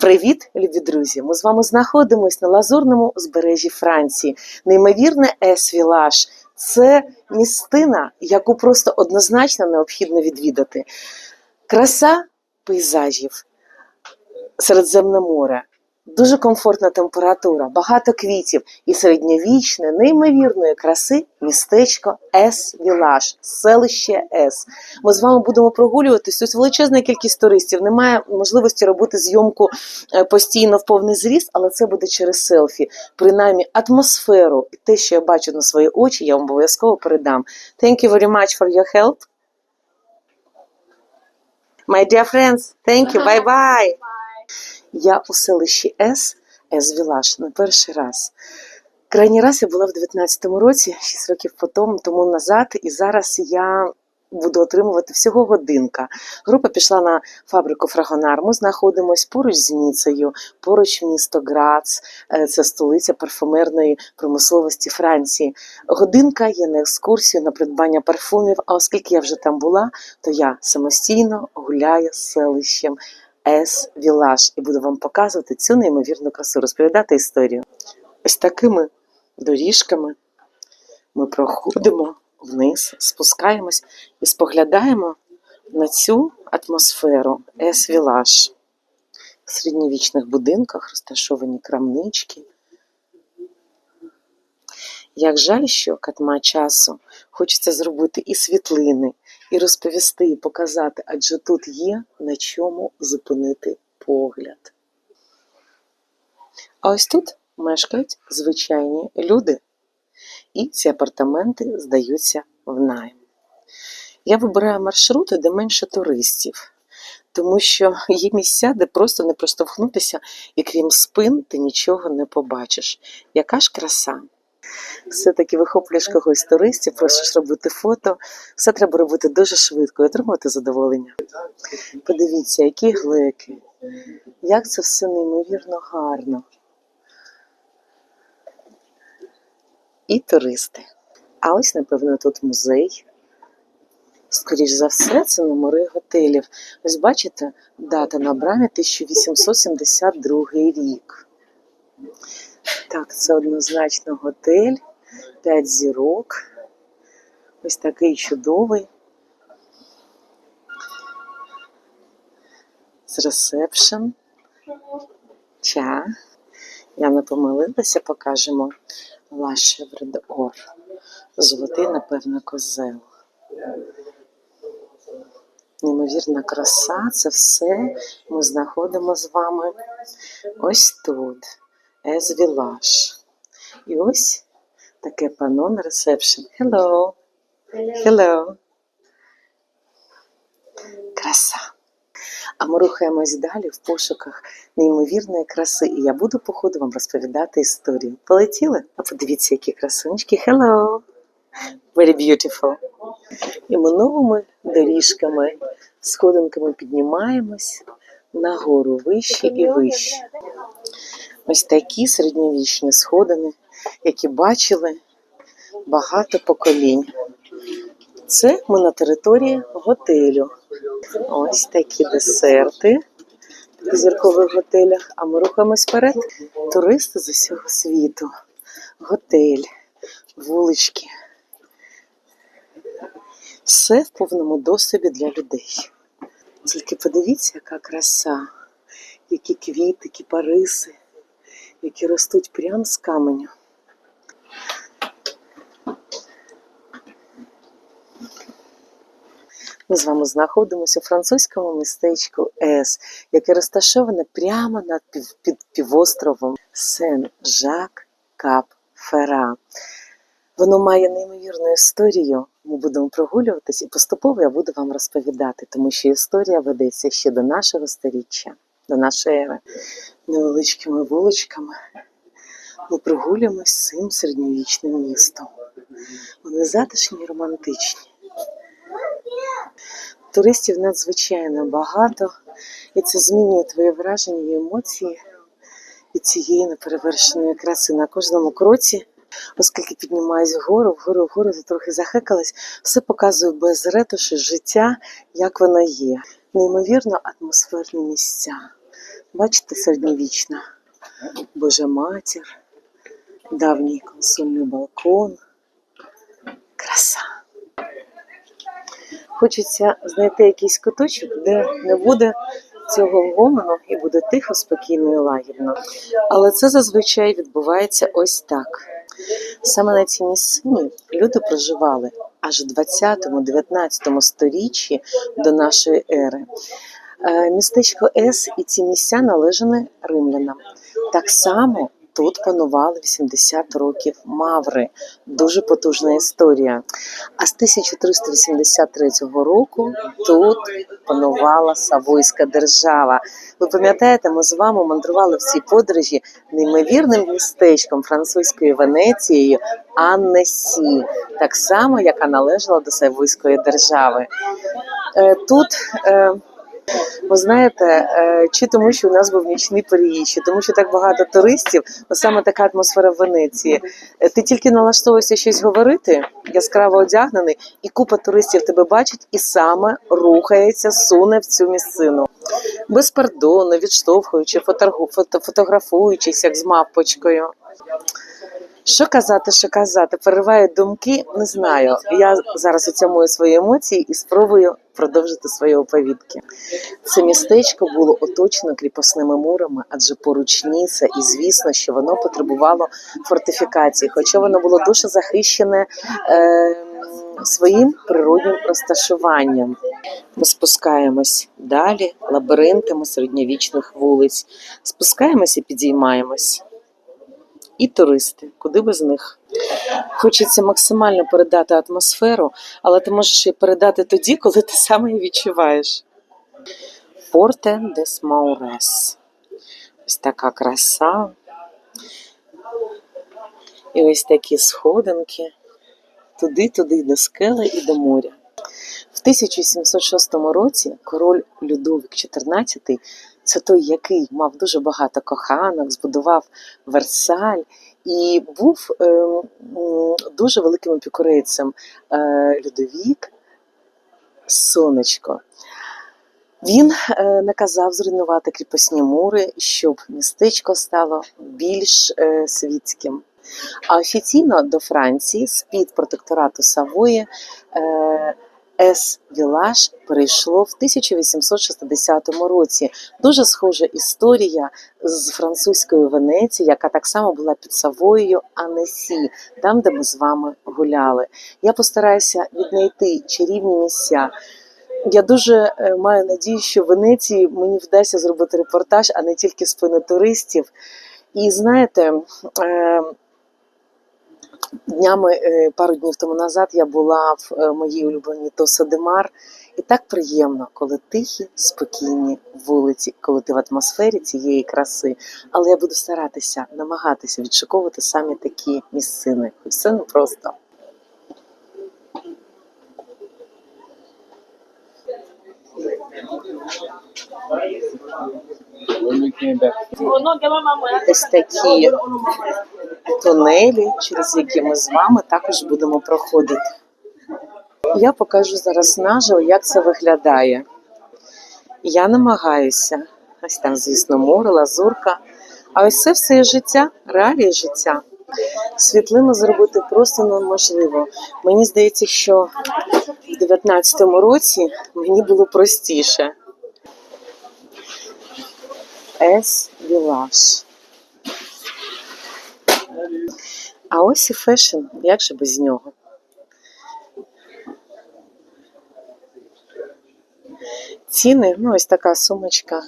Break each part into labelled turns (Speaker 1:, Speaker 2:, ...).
Speaker 1: Привіт, любі друзі! Ми з вами знаходимося на лазурному узбережжі Франції. Неймовірне Ес-Вілаж. Це містина, яку просто однозначно необхідно відвідати. Краса пейзажів, Середземне море, дуже комфортна температура, багато квітів і середньовічне, неймовірної краси містечко Ес-Вілаж, селище Ес. Ми з вами будемо прогулюватись. Тут величезна кількість туристів. Немає можливості робити зйомку е, постійно в повний зріст, але це буде через селфі. Принаймні атмосферу і те, що я бачу на свої очі, я вам обов'язково передам. Thank you very much for your help. My dear friends, thank you, bye-bye. Я у селищі С, С Вілаш, на перший раз. Крайній раз я була в 19-му році, 6 років по тому, назад, і зараз я буду отримувати всього годинка. Група пішла на фабрику Фрагонар. Ми знаходимось поруч з Ніцею, поруч місто Грац, е, це столиця парфумерної промисловості Франції. Годинка є на екскурсію на придбання парфумів. А оскільки я вже там була, то я самостійно гуляю з селищем Ес Вілаш і буду вам показувати цю неймовірну красу, розповідати історію. Ось такими доріжками ми проходимо вниз, спускаємось і споглядаємо на цю атмосферу Ес Вілаш. В середньовічних будинках розташовані крамнички. Як жаль, що катма часу хочеться зробити і світлини, і розповісти, і показати, адже тут є на чому зупинити погляд. А ось тут мешкають звичайні люди, і ці апартаменти здаються в найм. Я вибираю маршрути, де менше туристів, тому що є місця, де просто не проштовхнутися, і крім спин, ти нічого не побачиш. Яка ж краса! Все-таки вихоплюєш когось з туристів, просиш робити фото. Все треба робити дуже швидко і отримувати задоволення. Подивіться, які глеки, як це все неймовірно гарно. І туристи. А ось, напевно, тут музей. Скоріш за все, це номери готелів. Ось бачите, дата на брамі 1872 рік. Так, це однозначно готель, 5 зірок. Ось такий чудовий. З ресепшн. Ча. Я не помилилася, покажемо La Chèvre. Золотий, напевно, козел. Неймовірна краса, це все ми знаходимо з вами ось тут. Ес Вілаш. І ось таке пано на ресепшн. Hello. Hello. Краса. А ми рухаємось далі в пошуках неймовірної краси. І я буду по ходу вам розповідати історію. Полетіли? А подивіться, які красунечки. Hello. Very beautiful. І ми новими доріжками, сходинками піднімаємось нагору вище і вище. Ось такі середньовічні сходини, які бачили багато поколінь. Це ми на території готелю. Ось такі десерти в зіркових готелях. А ми рухаємось вперед. Туристи з усього світу. Готель, вулички. Все в повному доступі для людей. Тільки подивіться, яка краса, які квіти, кіпариси, які ростуть прямо з каменю. Ми з вами знаходимося у французькому містечку Ес, яке розташоване прямо над пів, під півостровом Сен-Жак-Кап-Фера. Воно має неймовірну історію. Ми будемо прогулюватись і поступово я буду вам розповідати, тому що історія ведеться ще до нашого сторіччя, нашої ери. Невеличкими вуличками ми прогулюємось цим середньовічним містом. Вони затишні і романтичні. Туристів надзвичайно багато, і це змінює твоє враження і емоції від цієї неперевершеної краси на кожному кроці. Оскільки піднімаюсь вгору, вгору, вгору, трохи захекалась, все показую без ретуші життя, як воно є. Неймовірно атмосферні місця. Бачите, середньовічна Божа матір, давній консольний балкон. Краса. Хочеться знайти якийсь куточок, де не буде цього гомону і буде тихо, спокійно і лагідно. Але це зазвичай відбувається ось так. Саме на цій місцині люди проживали аж в 20-19 сторіччі до нашої ери. Е, Містечко С і ці місця належали римлянам. Так само тут панували 80 років маври. Дуже потужна історія. А з 1383 року тут панувала Савойська держава. Ви пам'ятаєте, ми з вами мандрували в цій подорожі неймовірним містечком французькою Венецією Аннесі, так само, яка належала до Савойської держави. Е, Тут е, ви знаєте, е, чи тому, що у нас був нічний переїзд, чи тому, що так багато туристів, саме така атмосфера в Венеції. Е, Ти тільки налаштовуєшся щось говорити, яскраво одягнений, і купа туристів тебе бачить і саме рухається, суне в цю місцину. Без пардону, відштовхуючи, фотографу- фотографуючись, як з мавпочкою. Що казати, що казати, перериваю думки, не знаю. Я зараз оцямую свої емоції і спробую продовжити свої оповідки. Це містечко було оточено кріпосними мурами, адже поруч Ніса, і звісно, що воно потребувало фортифікації, хоча воно було дуже захищене е, своїм природнім розташуванням. Ми спускаємось далі лабіринтами середньовічних вулиць, спускаємось і підіймаємось. І туристи, куди без них. Хочеться максимально передати атмосферу, але ти можеш її передати тоді, коли ти саме її відчуваєш. Порте дес Маурес. Ось така краса. І ось такі сходинки. Туди-туди до скели і до моря. В 1706 році король Людовик XIV, це той, який мав дуже багато коханок, збудував Версаль і був е, дуже великим епікурейцем. Е, Людовік Сонечко. Він е, наказав зруйнувати кріпосні мури, щоб містечко стало більш е, світським. А офіційно до Франції з-під протекторату Савої С. Вілаш перейшло в 1860 році. Дуже схожа історія з французької Венеції, яка так само була під Савоєю Анесі, там, де ми з вами гуляли. Я постараюся віднайти чарівні місця. Я дуже е, маю надію, що в Венеції мені вдасться зробити репортаж, а не тільки спини туристів. І знаєте, е, днями е, пару днів тому назад я була в е, моїй улюбленій Тоса Демар, і так приємно, коли тихі, спокійні вулиці, коли ти в атмосфері цієї краси. Але я буду старатися, намагатися відшуковувати саме такі місцини. Хоч Все непросто. Ось такі тунелі, через які ми з вами також будемо проходити. Я покажу зараз наживо, як це виглядає. Я намагаюся, ось там, звісно, море, лазурка. А ось це все життя, реалії життя. Світлину зробити просто неможливо. Мені здається, що в 19-му році мені було простіше. Ес Вілаш. А ось і фешн, як же без нього? Ціни, ну ось така сумочка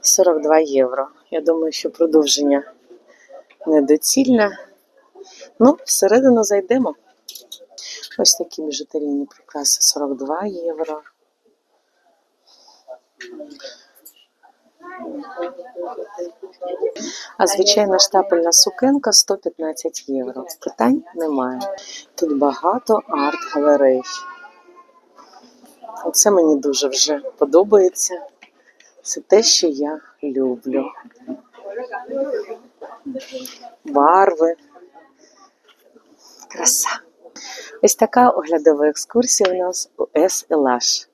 Speaker 1: 42 євро. Я думаю, що продовження недоцільне. Ну, всередину зайдемо. Ось такі біжутерійні прикраси 42 євро. А звичайна штапельна сукенка 115 євро. Питань немає. Тут багато арт-галерей. Оце мені дуже вже подобається. Це те, що я люблю. Барви. Краса. Ось така оглядова екскурсія у нас у С. Елаш.